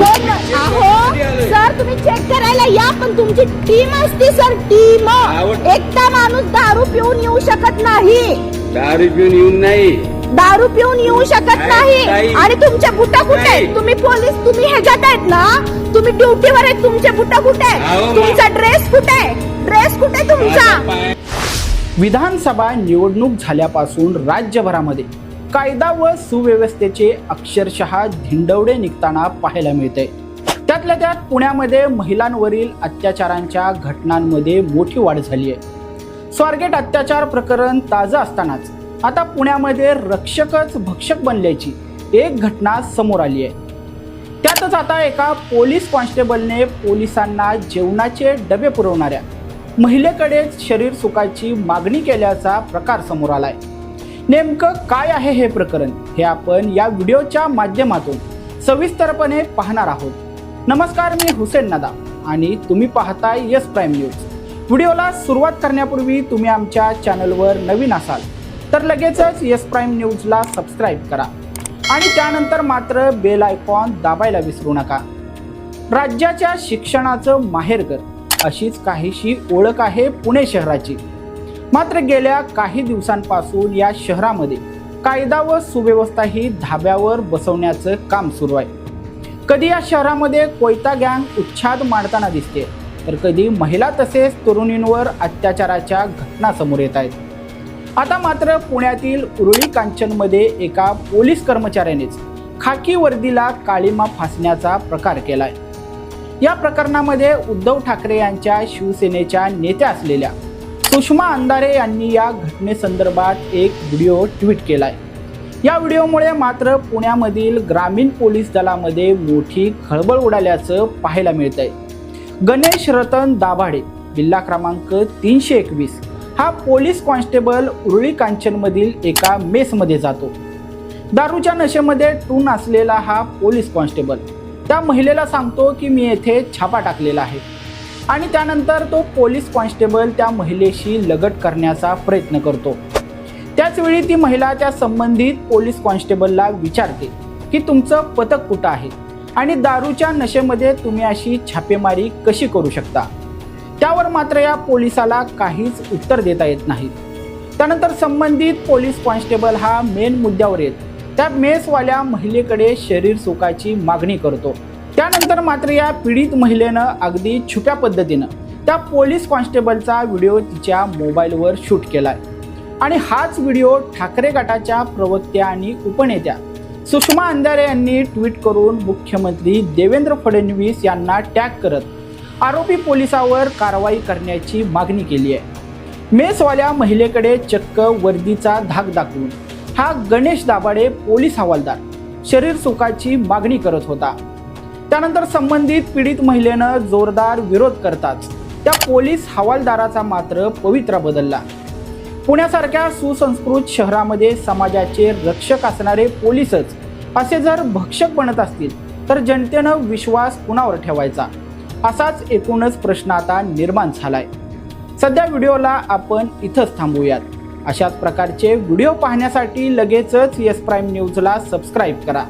Sir तुम्ही check करायला या पण तुमची टीम असते सर टीम एकटा माणूस दारू पिऊन येऊ शकत नाही. दारू पिऊन येऊन नाही. दारू पिऊन येऊ शकत नाही. आणि तुमच्या बुटा कुठे. तुम्ही पोलीस तुम्ही ह्याच्यात आहेत ना? तुम्ही ड्युटीवर आहेत तुमचे बुटा कुठे तुमचा ड्रेस कुठे आहे? ड्रेस कुठे तुमचा? विधानसभा निवडणूक झाल्यापासून राज्यभरामध्ये कायदा व सुव्यवस्थेचे अक्षरशः धिंडवडे निघताना पाहायला मिळते. त्यातल्या त्यात पुण्यामध्ये महिलांवरील अत्याचारांच्या घटनांमध्ये मोठी वाढ झाली आहे स्वारगेट अत्याचार प्रकरण ताजं असतानाच आता पुण्यामध्ये रक्षकच भक्षक बनल्याची एक घटना समोर आली आहे त्यातच आता एका पोलीस कॉन्स्टेबलने पोलिसांना जेवणाचे डबे पुरवणाऱ्या महिलेकडेच शरीर सुखाची मागणी केल्याचा प्रकार समोर आलाय. नेमकं काय आहे हे प्रकरण हे आपण या व्हिडिओच्या माध्यमातून सविस्तरपणे पाहणार आहोत. नमस्कार मी हुसेन नदा आणि तुम्ही पाहताय यस प्राईम न्यूज. व्हिडिओला सुरुवात करण्यापूर्वी तुम्ही आमच्या चॅनलवर नवीन असाल तर लगेचच यस प्राईम न्यूजला सबस्क्राईब करा आणि त्यानंतर मात्र बेल आयकॉन दाबायला विसरू नका. राज्याच्या शिक्षणाचं माहेरघर अशीच काहीशी ओळख आहे पुणे शहराची. मात्र गेल्या काही दिवसांपासून या शहरामध्ये कायदा व सुव्यवस्था ही धाब्यावर बसवण्याचं काम सुरू आहे. कधी या शहरामध्ये कोयता गँग उच्छाद मांडताना दिसते तर कधी महिला तसेच तरुणींवर अत्याचाराच्या घटना समोर येत आहेत. आता मात्र पुण्यातील उरुळी कांचनमध्ये एका पोलीस कर्मचाऱ्यानेच खाकी वर्दीला काळीमा फासण्याचा प्रकार केलाय. या प्रकरणामध्ये उद्धव ठाकरे यांच्या शिवसेनेच्या नेत्या असलेल्या सुषमा अंधारे यांनी या घटनेसंदर्भात एक व्हिडिओ ट्विट केला आहे या व्हिडिओमुळे मात्र पुण्यामधील ग्रामीण पोलीस दलामध्ये मोठी खळबळ उडाल्याचं पाहायला मिळत आहे गणेश रतन दाभाडे जिल्हा क्रमांक तीनशे एकवीस हा पोलीस कॉन्स्टेबल उरुळी कांचनमधील एका मेसमध्ये जातो. दारूच्या नशेमध्ये टून असलेला हा पोलीस कॉन्स्टेबल त्या महिलेला सांगतो की मी येथे छापा टाकलेला आहे. आणि त्यानंतर तो पोलीस कॉन्स्टेबल त्या महिलेशी लगट करण्याचा प्रयत्न करतो. त्याचवेळी ती महिला त्या संबंधित पोलीस कॉन्स्टेबलला विचारते की तुमचं पथक कुठं आहे? आणि दारूच्या नशेमध्ये तुम्ही अशी छापेमारी कशी करू शकता? त्यावर मात्र या पोलिसाला काहीच उत्तर देता येत नाही. त्यानंतर संबंधित पोलीस कॉन्स्टेबल हा मेन मुद्द्यावर येत. त्या मेसवाल्या महिलेकडे शरीर सुखाची मागणी करतो. त्यानंतर मात्र या पीडित महिलेनं अगदी छुप्या पद्धतीनं त्या पोलीस कॉन्स्टेबलचा व्हिडिओ तिच्या मोबाईलवर शूट केलाय. आणि हाच व्हिडिओ ठाकरे गटाच्या प्रवक्त्या आणि उपनेत्या सुषमा अंधारे यांनी ट्विट करून मुख्यमंत्री देवेंद्र फडणवीस यांना टॅग करत आरोपी पोलिसावर कारवाई करण्याची मागणी केली आहे. मेसवाल्या महिलेकडे चक्क वर्दीचा धाक दाखवून हा गणेश दाभाडे पोलीस हवालदार शरीर सुखाची मागणी करत होता. त्यानंतर संबंधित पीडित महिलेनं जोरदार विरोध करताच त्या पोलीस हवालदाराचा मात्र पवित्रा बदलला. पुण्यासारख्या सुसंस्कृत शहरामध्ये समाजाचे रक्षक असणारे पोलीसच असे जर भक्षक बनत असतील तर जनतेनं विश्वास कुणावर ठेवायचा? असाच एकूणच प्रश्न आता निर्माण झालाय. सध्या व्हिडिओला आपण इथंच थांबूयात. अशाच प्रकारचे व्हिडिओ पाहण्यासाठी लगेचच येस प्राईम न्यूजला सबस्क्राईब करा.